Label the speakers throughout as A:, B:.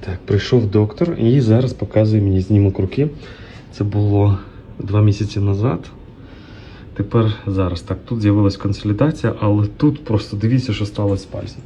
A: Так, прийшов доктор і зараз показує мені знімок руки. Це було два місяці назад. Тепер зараз. Так, тут з'явилась консолідація, але тут просто дивіться, що сталося з пальцем.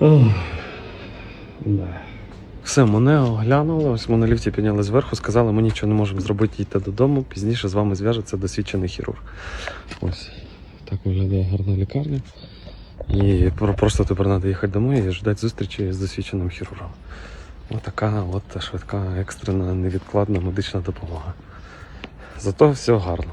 A: Ох, Да. Все, мене оглянули, ось ми на ліфті підняли зверху, сказали, ми нічого не можемо зробити, їдьте додому. Пізніше з вами зв'яжеться досвідчений хірург. Ось так виглядає гарна лікарня. І просто тепер треба їхати домой і ждати зустрічі з досвідченим хірургом. Ось така от швидка, екстрена, невідкладна медична допомога. Зато все гарно.